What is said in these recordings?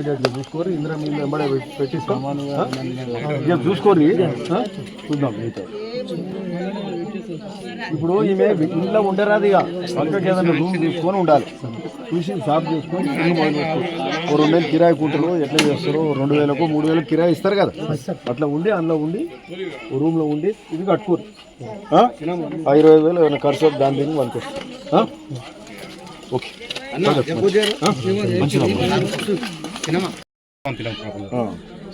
ఇమీడియట్గా చూసుకోరు ఇంద్ర మీద వెంబడే పెట్టి- పెట్టిస్తాం? ఇక చూసుకోరి? చూద్దాం మీతో. ఇప్పుడు ఈమె ఇంట్లో ఉండరాదు ఇక. పక్కకి ఏదైనా రూమ్ చూసుకొని ఉండాలి. చూసి షాప్ చేసుకొని ఇల్లు మొదలు రెండు వేలు కిరాయి కూటలు ఎట్లా చేస్తారో రెండు వేలకు మూడు వేలకు కిరాయి ఇస్తారు కదా. అట్లా ఉండి అందులో ఉండి రూమ్లో ఉండి ఇది కట్టుకోరు ఇరవై వేలు ఏమైనా ఖర్చు దాని దీనికి పనికొస్తుంది ఓకే.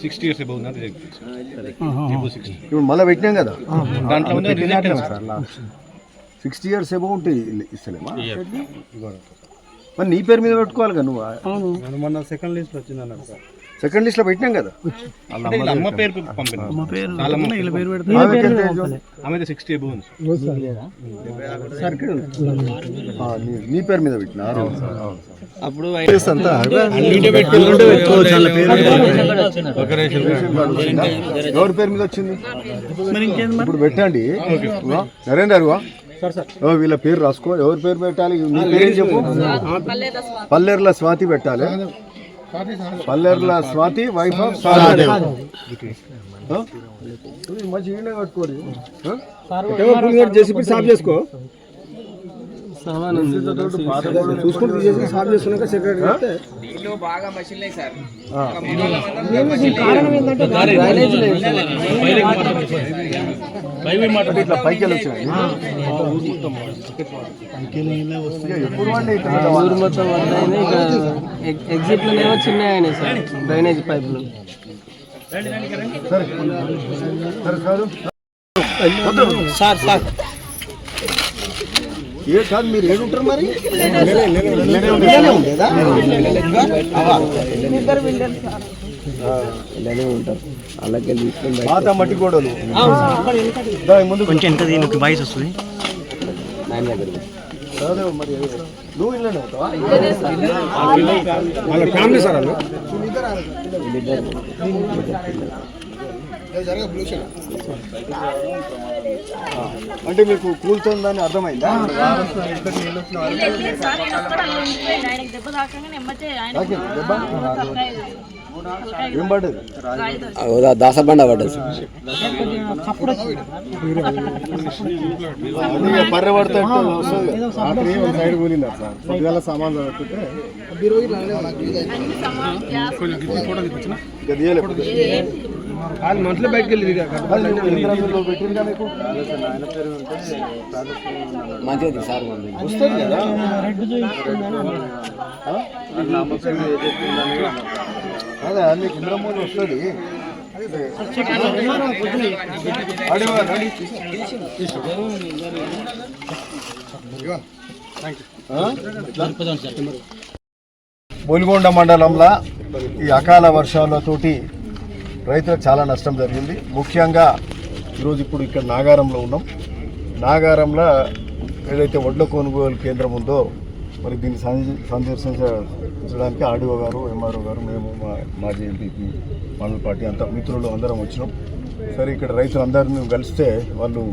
సిక్స్టీ ఇయర్స్ ఉన్నది ఇప్పుడు మళ్ళీ పెట్టినాం కదా? దాంట్లో సిక్స్టీ ఇయర్స్ ఎబో ఉంటే ఇస్తలేమా మరి నీ పేరు మీద పెట్టుకోవాలి కదా నువ్వు? మొన్న సెకండ్ లిస్ట్ వచ్చింది అన్నారు సార్. సెకండ్ లిస్ట్లో పెట్టినాం కదా. అమ్మ పేరు నీ- పేరు మీద పెట్టినా? అప్పుడు ఎవరి పేరు మీద వచ్చింది? ఇప్పుడు పెట్టండి. నరేందర్ వీళ్ళ పేరు రాసుకో. ఎవరి పేరు పెట్టాలి? నీ పేరు ఏం చెప్పు పల్లెర్ల స్వాతి పెట్టాలి. పల్లెర్ల స్వాతి వైఫ్ ఆఫ్ సారాదేవ్ మంచి ఈయనే కట్టుకోరు జేసీపీ సాఫ్ చేసుకో. చూసుకుంటూ తీసేసి సాఫ్ చేసుకున్నాక సెక్రటరీ ఇట్లా పైకి ఇక ఎప్పుడు? ఊరు మొత్తం వరదైంది ఇక్కడ ఎగ్జిట్ లోనేమో చిన్న అయినాయి సార్ డ్రైనేజ్ పైపులు సరే సరే కాదు సార్ సార్ ఏ కాదు మీరు ఏడుంటారు మరి? ఇలానే ఉంటారు అలాగే పాత మట్టి గోడలు. ముందు కొంచెం ఎంత దీనికి వాయిస్ వస్తుంది? నాన్న దగ్గర కాదు మరి నువ్వు ఇల్లానే ఉంటావా? అంటే మీకు కూలుతుందని అర్థమైందా? ఏం పడ్డది? దాసబండ పడ్డది. పర్రె పడితే సైడ్ కూలింది సార్ పొద్దుగాల సామాన్ పెట్టుకుంటే అన్ని మంత్లీ బయటకు వెళ్ళి మంచిది సార్ వస్తుంది కదా? ఆ? అదే నీకు ఇంద్రమూలి వస్తుంది? బొలిగొండ మండలంలో ఈ అకాల వర్షాలతోటి రైతులకు చాలా నష్టం జరిగింది. ముఖ్యంగా ఈరోజు ఇప్పుడు ఇక్కడ నాగారంలో ఉన్నాం. నాగారంలో ఏదైతే వడ్ల కొనుగోలు కేంద్రం ఉందో మరి దీన్ని సందర్శించడానికి ఆర్డీఓ గారు ఎంఆర్ఓ గారు మేము మా మాజీ ఎంపీపీ మండల పార్టీ అంతా మిత్రులు అందరం వచ్చినాం. సరే ఇక్కడ రైతులందరినీ కలిస్తే వాళ్ళు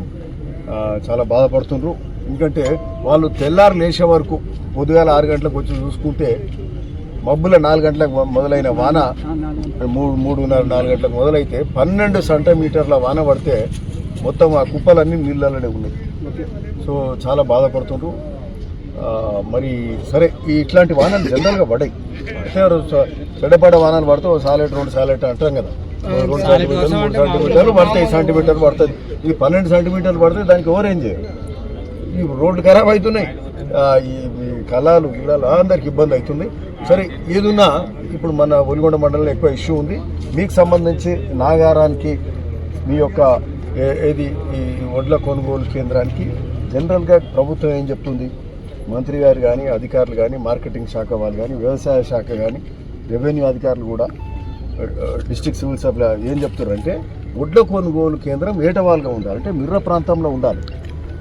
చాలా బాధపడుతుండ్రు. ఎందుకంటే వాళ్ళు తెల్లారు లేచే వరకు పొద్దుగాల ఆరు గంటలకు వచ్చి చూసుకుంటే మబ్బుల నాలుగు గంటలకు మొదలైన వాన మూడు మూడున్నర నాలుగు గంటలకు మొదలైతే పన్నెండు సెంటీమీటర్ల వాన పడితే మొత్తం ఆ కుప్పలన్నీ నీళ్ళలోనే ఉన్నాయి. సో చాలా బాధపడుతుండ్రు. మరి సరే ఈ ఇట్లాంటి వానలు జనరల్గా పడాయి. అంటే చెడ్డపడ వానలు పడితే ఓ సాలెట్ రెండు సాలెట్ అంటాం కదా. రెండు సెంటీమీటర్లు మూడు సెంటీమీటర్లు పడతాయి సెంటీమీటర్లు పడుతుంది ఇది పన్నెండు సెంటీమీటర్లు పడితే దానికి చేయరు ఈ రోడ్లు ఖరాబ్ అవుతున్నాయి. ఈ ఈ కళాలు గిళాలు అందరికి ఇబ్బంది అవుతుంది. సరే ఏదున్నా ఇప్పుడు మన ఒలిగొండ మండలంలో ఎక్కువ ఇష్యూ ఉంది. మీకు సంబంధించి నాగారానికి మీ యొక్క ఏ- ఏది ఈ వడ్ల కొనుగోలు కేంద్రానికి జనరల్గా ప్రభుత్వం ఏం చెప్తుంది? మంత్రి గారు కానీ అధికారులు కానీ మార్కెటింగ్ శాఖ వాళ్ళు కానీ వ్యవసాయ శాఖ కానీ రెవెన్యూ అధికారులు కూడా డిస్టిక్ సివిల్ సప్లై ఏం చెప్తారంటే వడ్ల కొనుగోలు కేంద్రం ఏటవాలుగా ఉండాలి. అంటే మిర్ర ప్రాంతంలో ఉండాలి.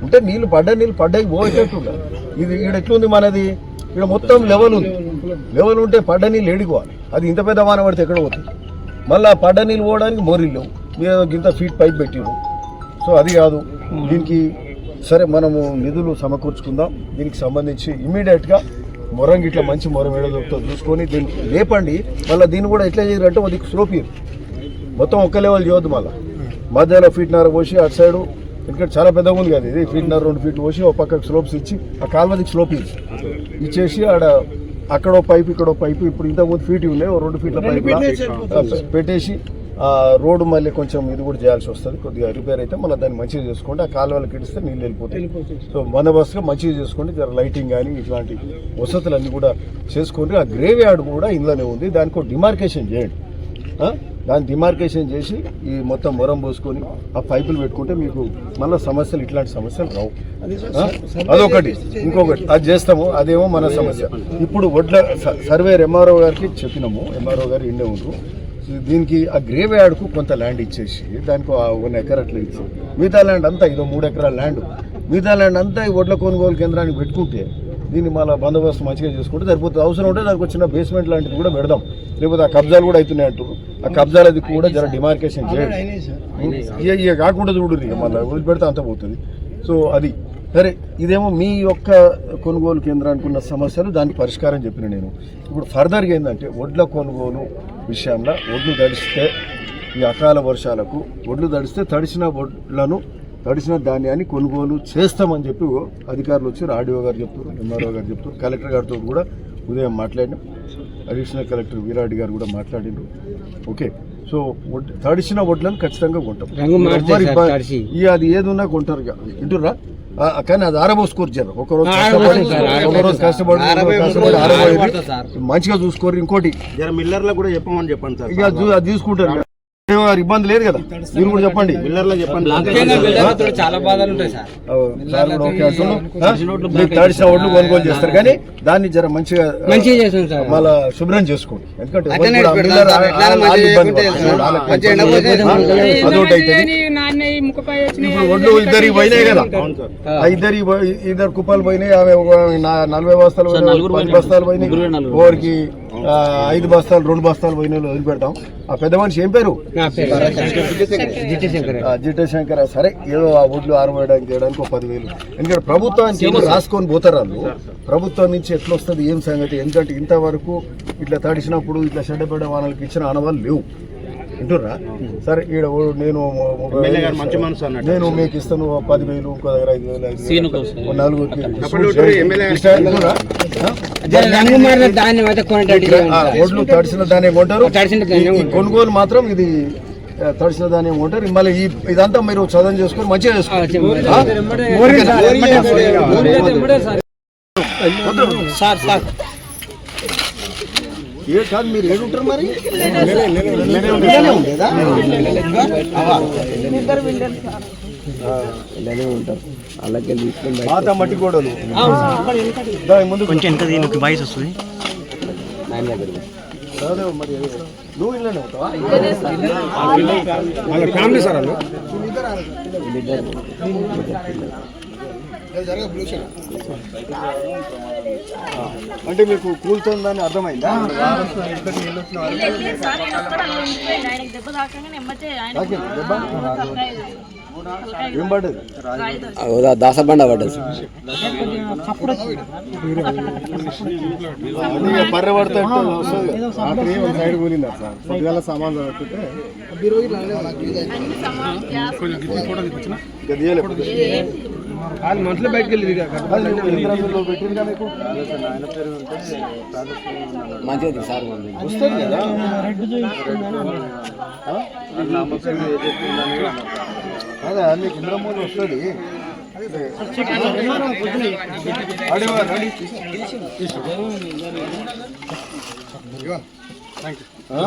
ఉంటే నీళ్ళు పడ్డ నీళ్ళు పడ్డాయి పోయేటట్టు ఇది ఇక్కడ ఎట్లుంది మనది? ఇక్కడ మొత్తం లెవెల్ ఉంది. లెవెల్ ఉంటే పడ్డ నీళ్ళు ఏడిపోవాలి అది ఇంత పెద్ద వాన పడితే ఎక్కడ పోతుంది? మళ్ళీ పడ్డ నీళ్ళు పోవడానికి మోరీలు లేవు. మీరు ఇంత ఫీట్ పైప్ పెట్టిరు. సో అది కాదు. దీనికి సరే మనము నిధులు సమకూర్చుకుందాం. దీనికి సంబంధించి ఇమీడియట్గా మొరం ఇట్లా మంచి మొరం ఏడో దొరుకుతుందో చూసుకొని దీన్ని లేపండి. మళ్ళీ దీన్ని కూడా ఎట్లా చేయాలంటే అది స్లోప్ ఇయ్యరు మొత్తం ఒక్క లెవెల్ చేయొద్దు మళ్ళీ. మధ్యలో ఫీట్నర పోసి అటు సైడు ఎందుకంటే చాలా పెద్దగా ఉంది కదా ఇది ఫీట్నర రెండు ఫీట్లు పోసి ఒక పక్కకు స్లోప్స్ ఇచ్చి ఆ కాల్వదికి స్లోప్ ఇచ్చి. ఇచ్చేసి ఆడ అక్కడో పైపు ఇక్కడో పైపు ఇప్పుడు ఇంతకుముందు ఫీట్ ఉన్నాయి రెండు ఫీట్ల పైపు పెట్టేసి ఆ రోడ్డు మళ్ళీ కొంచెం ఇది కూడా చేయాల్సి వస్తుంది కొద్దిగా రిపేర్ అయితే మళ్ళీ దాన్ని మంచిగా చేసుకోండి ఆ కాలువలకి ఇడిస్తే నీళ్ళు వెళ్ళిపోతాయి. సో బందోబస్తుగా మంచిగా చేసుకోండి జర లైటింగ్ కానీ ఇట్లాంటి వసతులన్నీ కూడా చేసుకోండి ఆ గ్రేవ్ యార్డ్ కూడా ఇందులోనే ఉంది దానికి ఒక డిమార్కేషన్ చేయండి? దాన్ని డిమార్కేషన్ చేసి ఈ మొత్తం మొరం పోసుకొని ఆ పైపులు పెట్టుకుంటే మీకు మళ్ళీ సమస్యలు ఇట్లాంటి సమస్యలు రావు? అదొకటి. ఇంకొకటి. అది చేస్తాము అదేమో మన సమస్య. ఇప్పుడు వడ్ల సర్వేర్ ఎంఆర్ఓ గారికి చెప్పినాము. ఎంఆర్ఓ గారు ఇండే ఉండరు. దీనికి ఆ గ్రేవ్ యార్డ్కు కొంత ల్యాండ్ ఇచ్చేసి దానికి ఆ వన్ ఎకర్ అట్లా ఇచ్చి మిగతా ల్యాండ్ అంతా ఇదో మూడు ఎకరాల ల్యాండ్. మిగతా ల్యాండ్ అంతా ఈ వడ్ల కొనుగోలు కేంద్రానికి పెట్టుకుంటే దీన్ని మళ్ళీ బందోబస్తు మంచిగా చేసుకుంటే సరిపోతుంది. అవసరం ఉంటే దానికి చిన్న బేస్మెంట్ లాంటిది కూడా పెడదాం. లేకపోతే ఆ కబ్జాలు కూడా అవుతున్నాయి అంటారు. ఆ కబ్జాలది కూడా జర డిమార్కేషన్ చేయండి. ఇక కాకుండా చూడు ఇక మళ్ళీ. వదిలిపెడితే అంత పోతుంది. సో అది. సరే ఇదేమో మీ యొక్క కొనుగోలు కేంద్రానికి ఉన్న సమస్యలు దానికి పరిష్కారం చెప్పిన నేను. ఇప్పుడు ఫర్దర్గా ఏంటంటే వడ్ల కొనుగోలు విషయంలో వడ్లు తడిస్తే ఈ అకాల వర్షాలకు వడ్లు తడిస్తే తడిసిన వడ్లను తడిసిన ధాన్యాన్ని కొనుగోలు చేస్తామని చెప్పి అధికారులు వచ్చి ఆర్డీఓ గారు చెప్తారు ఎంఆర్ఓ గారు చెప్తారు కలెక్టర్ గారితో కూడా ఉదయం మాట్లాడినాం. అడిషనల్ కలెక్టర్ వీరారెడ్డి గారు కూడా మాట్లాడిండ్రు ఓకే. సో వడ్- తడిసిన వడ్లను ఖచ్చితంగా కొంటాం. అది ఏది ఉన్నా కొంటారు ఆ, కానీ అది ఆరబోసుకోరు జర ఒక రోజు కష్టపడి కష్టపడి ఆరబోయేది మంచిగా చూసుకోరు ఇంకోటి. జర మిల్లర్లకు కూడా చెప్పమని చెప్పండి సార్. ఇక అది తీసుకుంటారు ఇబ్బంది లేదు కదా మీరు కూడా చెప్పండి చెప్పండి చాలా బాధలు ఉంటాయి సార్ తడిసిన ఒడ్లు కొనుగోలు చేస్తారు కానీ దాన్ని జర మంచిగా మంచిగా చేసాం సార్ మళ్ళా శుభ్రం చేసుకోండి ఎందుకంటే ఎవరు కూడా ఆ మిల్లర్ ఆ- ఆ- వాళ్ళు ఇబ్బంది పడతారు. వాళ్ళకి ఇబ్బంది పడతారు. అదొకటి అవుతుంది ఇప్పుడు ఒడ్లు ఇద్దరి పోయినాయి కదా ఆ ఇద్దరి పోయి- ఇద్దరు కుప్పలు పోయినాయి నలభై బస్తాలు పోయినాయి, పది బస్తాలు పోయినాయి ఓరికి ఐదు బస్తాలు రెండు బస్తాలు పోయినాయి వదిలిపెడతాం. ఆ పెద్ద మనిషి ఏం పేరు? ఆ, జిట్టే శంకర్ సరే ఏదో ఆ ఒడ్లు ఆరబోయడానికి చేయడానికి ఒక పదివేలు. ఎందుకంటే ప్రభుత్వానికి ఏమో రాసుకొని పోతారు వాళ్ళు. ప్రభుత్వం నుంచి ఎట్లా వస్తుంది ఏం సంగతి? ఎందుకంటే ఇంతవరకు ఇట్లా తడిసినప్పుడు ఇట్లా చెడ్డపడ్డ వాళ్ళకి ఇచ్చిన ఆనవాళ్ళు లేవు. వింటుర్రా? సరే ఈడ నేను. నేను మీకు ఇస్తాను పదివేలు ఇంకో దగ్గర ఐదు వేలు ఐదు నలుగురికి అయితే కొనేటట్టు ఒడ్లు తడిసిన ధాన్యం కొంటారు. కొనుగోలు మాత్రం ఇది తడిసిన ధాన్యం కొంటారు. మళ్ళీ ఈ ఇదంతా మీరు చదవం చేసుకొని మంచిగా చేసుకోండి ఆ? సార్. సార్. ఏ కాదు మీరు ఏడుంటారు మరి? ఇలానే ఉంటారు అలాగే తీసుకుని పాత మట్టి గోడలు. దా, ఈ ముందు కొంచెం వెనక దీనికి వాయిస్ వస్తుంది. నాయన దగ్గరికి. కాదు, మరి నువ్వు ఇళ్ళనే ఉంటావా? ఫ్యామిలీ సార్ వాళ్ళు. అంటే మీకు కూలుతుందని అర్థమైందా? దెబ్బ ఏం పడ్డది దాసబండ పడ్డది రాత్రి ఒక సైడ్ సార్ సామాన్ బయటకు వెళ్ళి మంచిది సార్ వస్తుంది కదా. అదే నీకు ఇంద్రమూలి వస్తుంది అడిగారు, రండి. ఆ?